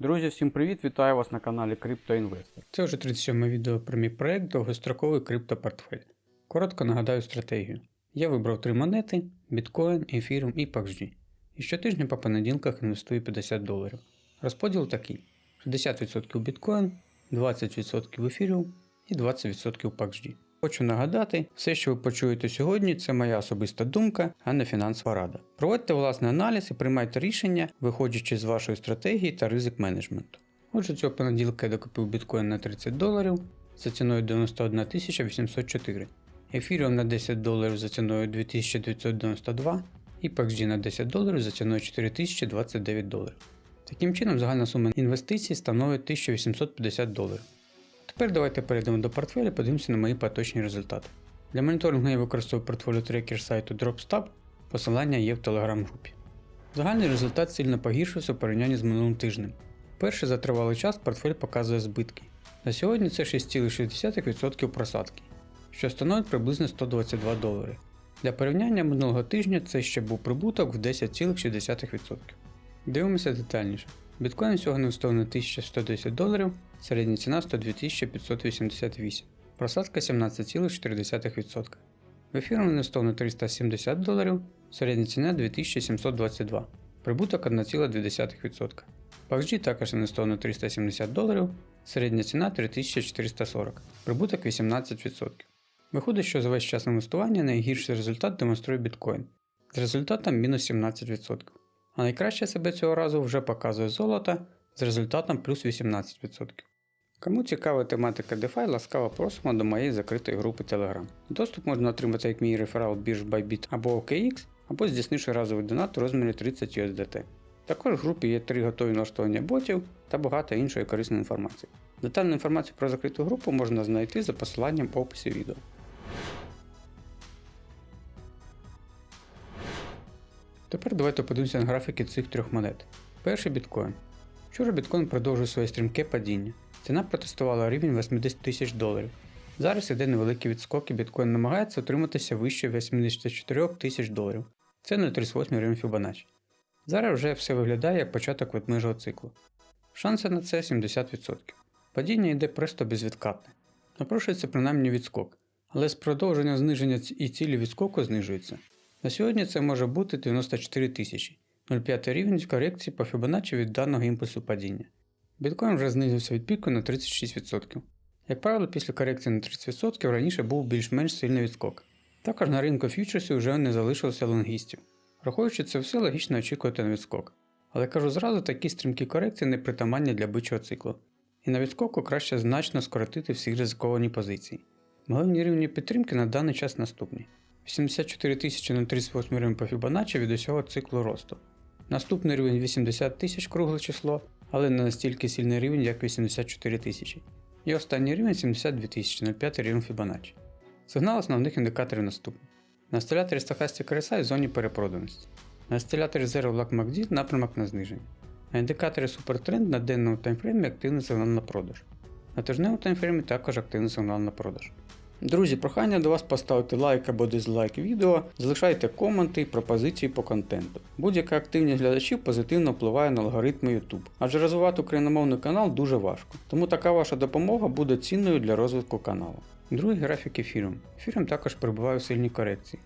Друзі, всім привіт! Вітаю вас на каналі CryptoInvestor. Це вже 37 відео про мій проект довгостроковий криптопортфель. Коротко нагадаю стратегію. Я вибрав три монети: біткоін, ефірум і PUBG. І щотижня по понеділках інвестую 50 доларів. Розподіл такий: 60% біткоін, 20% ефіріум і 20% PUBG. Хочу нагадати, все, що ви почуєте сьогодні, це моя особиста думка, а не фінансова рада. Проводьте власний аналіз і приймайте рішення, виходячи з вашої стратегії та ризик менеджменту. Отже, цього понеділка я докупив біткоін на 30 доларів за ціною 91 804, ефіріум на 10 доларів за ціною 2992 і PUBG на 10 доларів за ціною 4029 доларів. Таким чином, загальна сума інвестицій становить 1850 доларів. Тепер давайте перейдемо до портфеля подивимося на мої поточні результати. Для моніторингу я використовую портфоліо трекер сайту DropStab, посилання є в телеграм-групі. Загальний результат сильно погіршився у порівнянні з минулим тижнем. Перше за тривалий час портфель показує збитки. На сьогодні це 6,6% просадки, що становить приблизно 122 долари. Для порівняння минулого тижня це ще був прибуток в 10,6%. Дивимося детальніше. Біткоін всього не на 1110 доларів, середня ціна 102 588, просадка 17,4%. В ефіру інвестовано 370 доларів, середня ціна 2722, прибуток 1,2%. PUBG також інвестовано 370 доларів, середня ціна 3440, прибуток 18%. Виходить, що за весь час інвестування найгірший результат демонструє біткоін з результатом мінус 17%. А найкраще себе цього разу вже показує золото з результатом плюс 18%. Кому цікава тематика DeFi, ласкаво просимо до моєї закритої групи Telegram. Доступ можна отримати як мій реферал бірж Bybit або OKX, або здійснивши разовий донат у розмірі 30 USDT. Також в групі є три готові налаштування ботів та багато іншої корисної інформації. Детальну інформацію про закриту групу можна знайти за посиланням в описі відео. Тепер давайте подивимося на графіки цих трьох монет. Перший біткоін. Вчора біткоін продовжує своє стрімке падіння. Ціна протестувала рівень 80 тисяч доларів. Зараз іде невеликі відскоки, біткоін намагається утриматися вище 84 тисяч доларів. Це 0,38 рівень Fibonacci. Зараз вже все виглядає як початок ведмежого циклу. Шанси на це 70%. Падіння йде просто безвідкатне. Напрошується принаймні відскок, але з продовження зниження і цілі відскоку знижується. На сьогодні це може бути 94 тисячі, 0,5 рівень корекції по Fibonacci від даного імпульсу падіння. Біткоін вже знизився від піку на 36%. Як правило, після корекції на 30% раніше був більш-менш сильний відскок. Також на ринку фьючерсів вже не залишилося лонгістів. Враховуючи це все, логічно очікувати на відскок. Але кажу зразу, такі стрімкі корекції не притаманні для бичого циклу. І на відскоку краще значно скоротити всі ризиковані позиції. Головні рівні підтримки на даний час наступні. 84 тисячі на 38 рівень по Fibonacci від усього циклу росту. Наступний рівень 80 тисяч кругле число, але не настільки сильний рівень, як 84 тисячі. І останній рівень 72 тисячі на 5 рівень Fibonacci. Сигнал основних індикаторів наступні. На осциляторі Stochastic RSI в зоні перепроданості. На осциляторі Zero Black MACD напрямок на зниження. На індикаторі Supertrend на денному таймфреймі активний сигнал на продаж. На тижневому таймфреймі також активний сигнал на продаж. Друзі, прохання до вас поставити лайк або дизлайк відео, залишайте коменти і пропозиції по контенту. Будь-яка активність глядачів позитивно впливає на алгоритми YouTube, адже розвивати україномовний канал дуже важко, тому така ваша допомога буде цінною для розвитку каналу. Другий графік ефіром. Ефіром також перебуває в сильній корекції.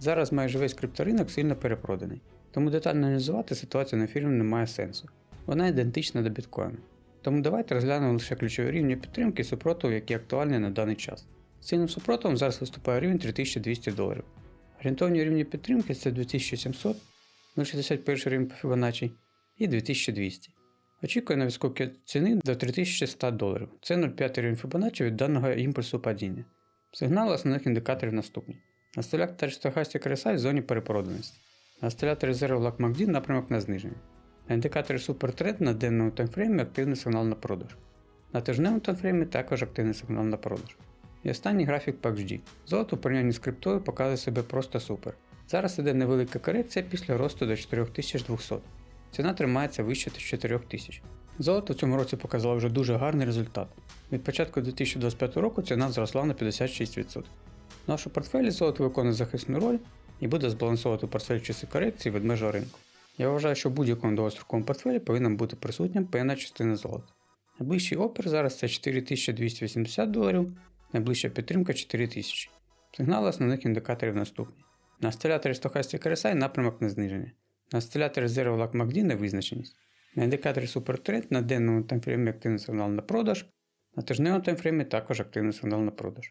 Зараз майже весь крипторинок сильно перепроданий, тому детально аналізувати ситуацію на ефірі немає сенсу. Вона ідентична до біткоїну. Тому давайте розглянемо лише ключові рівні підтримки і супротиву, які актуальні на даний час. Сильним супротивом зараз виступає рівень 3200 доларів. Орієнтовні рівні підтримки це 2700, 061 рівень по Fibonacci і 2200. Очікує на відскоки ціни до 3100 доларів. Це 0,5 рівень Fibonacci від даного імпульсу падіння. Сигнали основних індикаторів наступні. На столяторі Stochastic RSI в зоні перепроданості. На столяторі Zero Black MACD напрямок на зниження. На індикаторі Supertrend на денному таймфреймі активний сигнал на продаж. На тижневому таймфреймі також активний сигнал на продаж. І останній графік PUBG. Золото в порівнянні з криптою показує себе просто супер. Зараз іде невелика корекція після росту до 4200. Ціна тримається вище 4000. Золото в цьому році показало вже дуже гарний результат. Від початку 2025 року ціна зросла на 56%. В нашому портфелі золото виконує захисну роль і буде збалансовувати портфель в часи корекції ведмежого ринку. Я вважаю, що в будь-якому довгостроковому портфелі повинна бути присутня певна частина золота. Найближчий опір зараз це 4280 доларів, найближча підтримка 4000. Сигнали основних індикаторів наступні. На осциляторі Stochastic RSI напрямок на зниження. На осциляторі Zero Lock MACD невизначеність. На індикаторі SuperTrend на денному таймфреймі активний сигнал на продаж, на тижневому таймфреймі також активний сигнал на продаж.